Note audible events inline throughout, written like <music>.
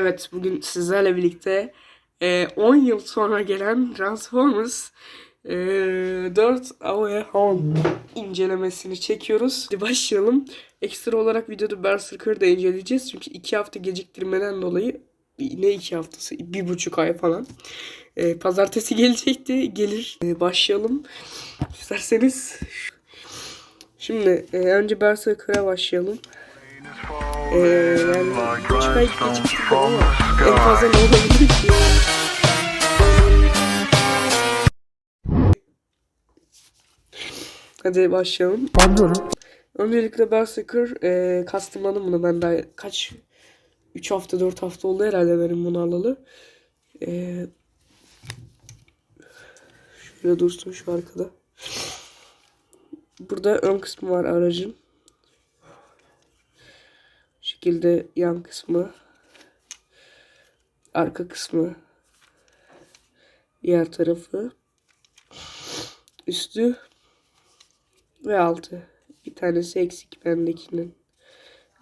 Evet, bugün sizlerle birlikte e, 10 yıl sonra gelen Transformers e, 4 Away Home incelemesini çekiyoruz. Hadi başlayalım. Ekstra olarak videoda Berserker'ı da inceleyeceğiz. Çünkü 2 hafta geciktirmeden dolayı ne 2 haftası? 1,5 ay falan. E, pazartesi gelecekti. Gelir. E, başlayalım. İsterseniz. Şimdi e, önce Berserker'a başlayalım. Ee, yani buçuk ay geciktirdim ama en fazla ne olabilir ki? Hadi başlayalım. Anlıyorum. Öncelikle Berserker e, customladım bunu ben daha kaç 3 hafta 4 hafta oldu herhalde benim bunu alalı. E, şöyle dursun şu arkada. Burada ön kısmı var aracın. Şekilde yan kısmı. Arka kısmı. Diğer tarafı. Üstü ve altı. Bir tanesi eksik bendekinin.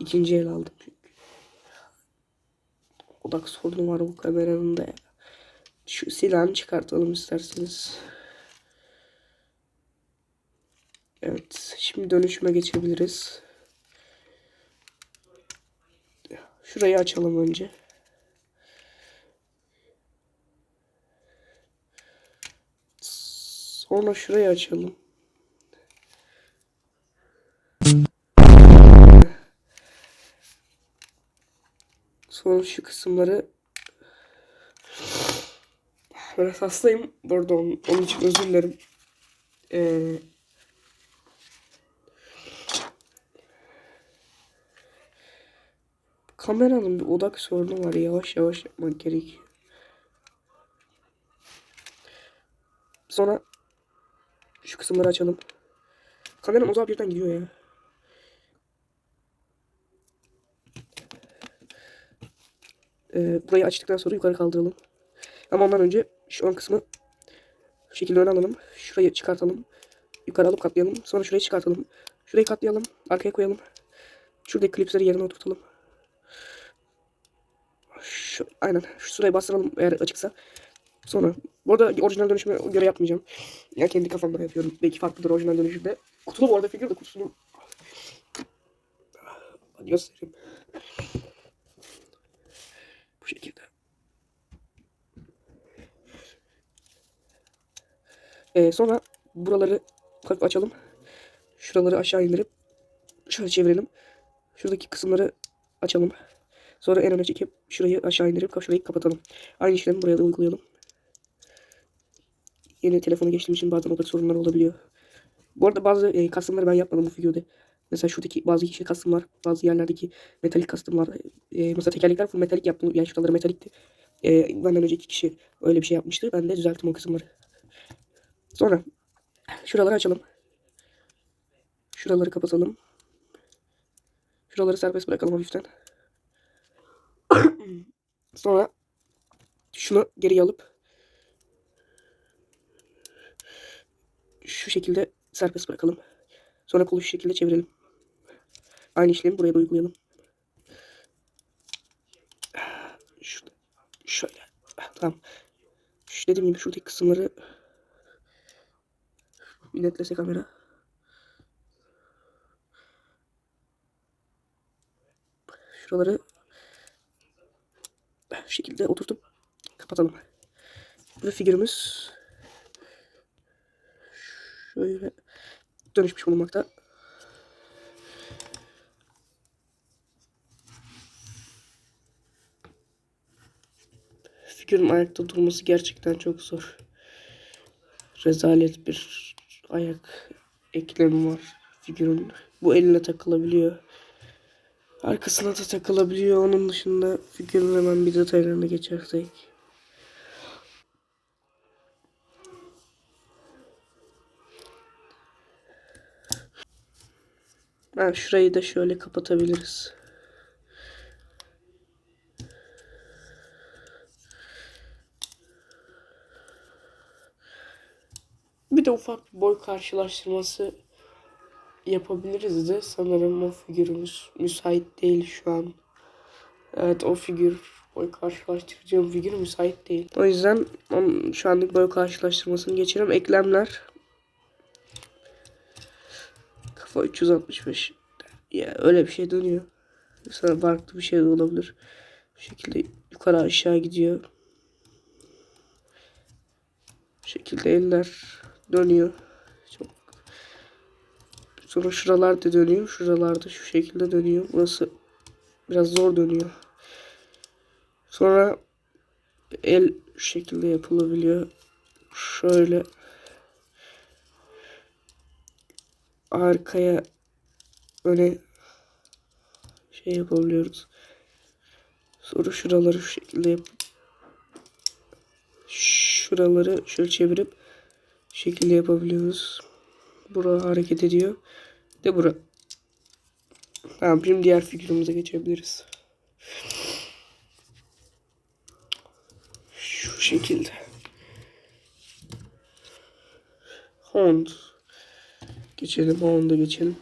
İkinci el aldım çünkü. Odak sorunu var bu kameranın da. Şu silahını çıkartalım isterseniz. Evet. Şimdi dönüşüme geçebiliriz. Şurayı açalım önce. Sonra şurayı açalım. Sonra şu kısımları Biraz hastayım. Onun, onun için özür dilerim. Ee, kameranın bir odak sorunu var. Yavaş yavaş yapmak gerekiyor. Sonra şu kısımları açalım. Kameram uzağa birden gidiyor ya. Ee, burayı açtıktan sonra yukarı kaldıralım. Ama ondan önce şu ön kısmı şu şekilde öne alalım. Şurayı çıkartalım. Yukarı alıp katlayalım. Sonra şurayı çıkartalım. Şurayı katlayalım. Arkaya koyalım. Şuradaki klipsleri yerine oturtalım. Şu, aynen. Şu sırayı bastıralım eğer açıksa. Sonra. Bu arada orijinal dönüşüme göre yapmayacağım. Ya kendi kafamda yapıyorum. Belki farklıdır orijinal dönüşümde. Kutulu bu arada figür de kutusunu göstereyim. Bu şekilde. Ee, sonra buraları hafif açalım. Şuraları aşağı indirip şöyle çevirelim. Şuradaki kısımları açalım. Sonra en öne çekip şurayı aşağı indirip şurayı kapatalım. Aynı işlemi buraya da uygulayalım. Yeni telefonu geçtiğim için bazen odak sorunları olabiliyor. Bu arada bazı e, custom'ları ben yapmadım bu figürde. Mesela şuradaki bazı custom var. Bazı yerlerdeki metalik var. E, mesela tekerlekler full metalik yaptım. Yani şuraları metalikti. E, benden önceki kişi öyle bir şey yapmıştı. Ben de düzelttim o kısımları. Sonra şuraları açalım. Şuraları kapatalım. Şuraları serbest bırakalım hafiften. <laughs> Sonra şunu geriye alıp şu şekilde serbest bırakalım. Sonra kolu şu şekilde çevirelim. Aynı işlemi buraya da uygulayalım. Şurada, şöyle. Tamam. Şu dediğim gibi şuradaki kısımları bir netlese kamera. Şuraları şu şekilde oturtup kapatalım. Bu figürümüz şöyle dönüşmüş bulunmakta. Figürün ayakta durması gerçekten çok zor. Rezalet bir ayak eklemi var figürün. Bu eline takılabiliyor. Arkasına da takılabiliyor. Onun dışında figürün hemen bir detaylarına geçersek. Ben şurayı da şöyle kapatabiliriz. Bir de ufak bir boy karşılaştırması yapabiliriz de sanırım o figürümüz müsait değil şu an. Evet o figür boy karşılaştıracağım figür müsait değil. O yüzden şu anlık boy karşılaştırmasını geçelim. Eklemler. Kafa 365. Ya öyle bir şey dönüyor. Sana farklı bir şey de olabilir. Bu şekilde yukarı aşağı gidiyor. Bu şekilde eller dönüyor. Sonra şuralar da dönüyor. Şuralarda şu şekilde dönüyor. Burası biraz zor dönüyor. Sonra el şekilde yapılabiliyor. Şöyle arkaya öne şey yapabiliyoruz. Sonra şuraları şu şekilde yap. Şuraları şöyle çevirip şekilde yapabiliyoruz. Bura hareket ediyor. De bura. Tamam şimdi diğer figürümüze geçebiliriz. Şu şekilde. Hond. Geçelim Hond'a geçelim.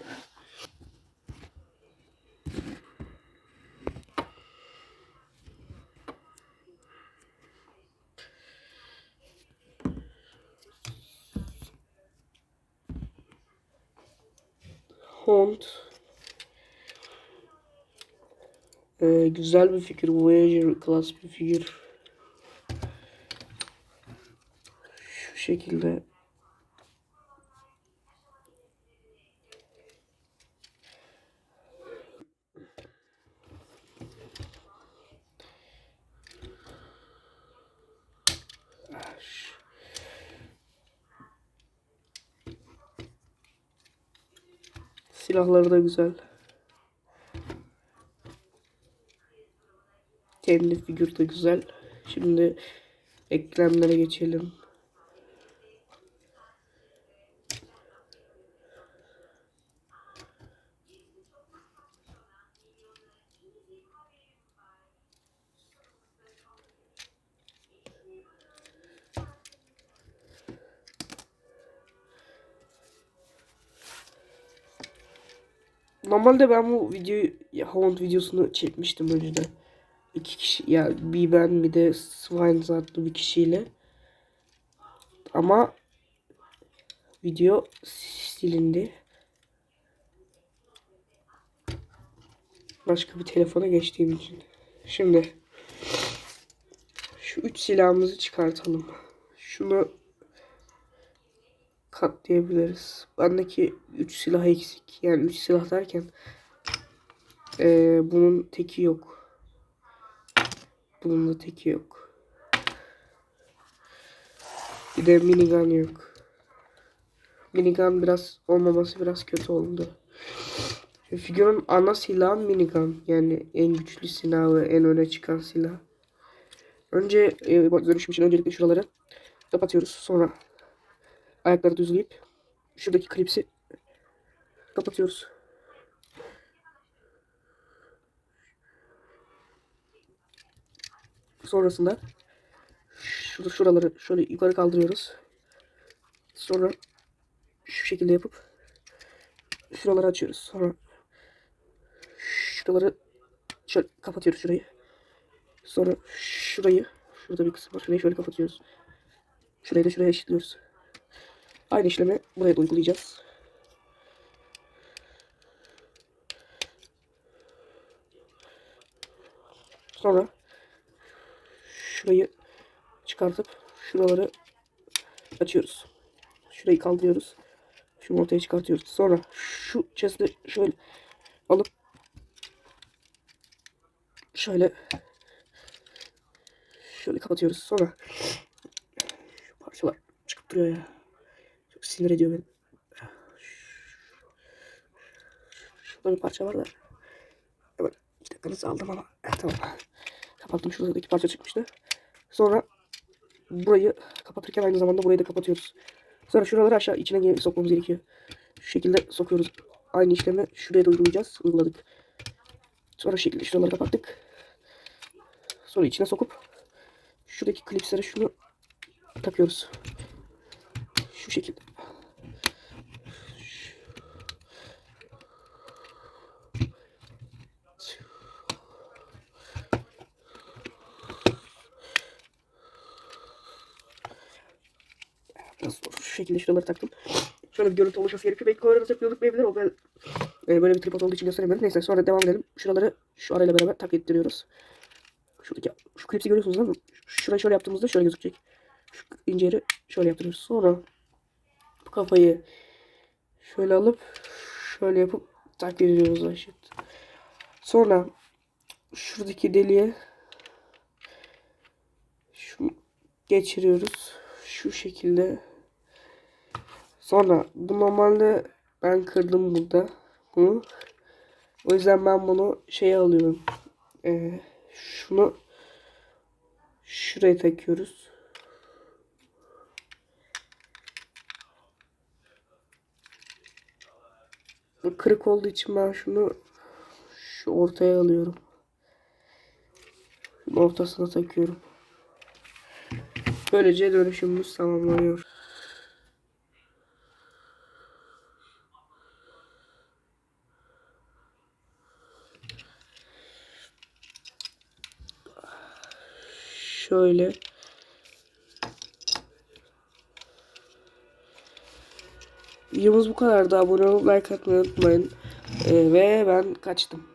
Hond. Ee, güzel bir fikir. Voyager class bir figür. Şu şekilde. Silahları da güzel. Kendi figür de güzel. Şimdi eklemlere geçelim. Normalde ben bu videoyu Hound videosunu çekmiştim önceden. İki kişi ya bir ben bir de Swines adlı bir kişiyle. Ama video silindi. Başka bir telefona geçtiğim için. Şimdi şu üç silahımızı çıkartalım. Şunu katlayabiliriz. Bendeki 3 silah eksik. Yani 3 silah derken ee, bunun teki yok. Bunun da teki yok. Bir de minigun yok. Minigun biraz olmaması biraz kötü oldu. Figürün ana silahı minigun. Yani en güçlü silah ve en öne çıkan silah. Önce e, dönüşüm için öncelikle şuraları kapatıyoruz. Sonra ayakları düzleyip şuradaki klipsi kapatıyoruz. Sonrasında şurada şuraları şöyle yukarı kaldırıyoruz. Sonra şu şekilde yapıp şuraları açıyoruz. Sonra şuraları şöyle kapatıyoruz şurayı. Sonra şurayı şurada bir kısım var. Şurayı şöyle kapatıyoruz. Şurayı da şuraya eşitliyoruz. Aynı işlemi buraya da uygulayacağız. Sonra şurayı çıkartıp şuraları açıyoruz. Şurayı kaldırıyoruz. Şunu ortaya çıkartıyoruz. Sonra şu chest'i şöyle alıp şöyle şöyle kapatıyoruz. Sonra şu parçalar çıkıp duruyor ya. Sinir ediyor beni. Şurada bir parça var da. Hemen iki dakikanızı aldım ama. Eh, tamam. Kapattım. Şuradaki parça çıkmıştı. Sonra burayı kapatırken aynı zamanda burayı da kapatıyoruz. Sonra şuraları aşağı içine sokmamız gerekiyor. Şu şekilde sokuyoruz. Aynı işlemi şuraya da uygulayacağız. Uyguladık. Sonra şekilde şuraları kapattık. Sonra içine sokup şuradaki klipslere şunu takıyoruz. Şu şekilde. Nasıl? Şu şekilde şuraları taktım. Şöyle bir görüntü oluşması gerekiyor. Belki kamerada takıyorduk olabilir. O ben e, böyle bir tripod olduğu için gösteremiyorum. Neyse sonra devam edelim. Şuraları şu arayla beraber tak ettiriyoruz. Şuradaki şu klipsi görüyorsunuz değil mi? Şurayı şöyle yaptığımızda şöyle gözükecek. Şu ince yeri şöyle yaptırıyoruz. Sonra bu kafayı şöyle alıp şöyle yapıp tak ediyoruz. Sonra şuradaki deliğe şu geçiriyoruz. Şu şekilde. Sonra bu normalde ben kırdım burada. Bunu. O yüzden ben bunu şeye alıyorum. Ee, şunu şuraya takıyoruz. Kırık olduğu için ben şunu şu ortaya alıyorum. Şunun ortasına takıyorum. Böylece dönüşümümüz tamamlanıyor. Şöyle. Videomuz bu kadar da abone olup like atmayı unutmayın. Ee, ve ben kaçtım.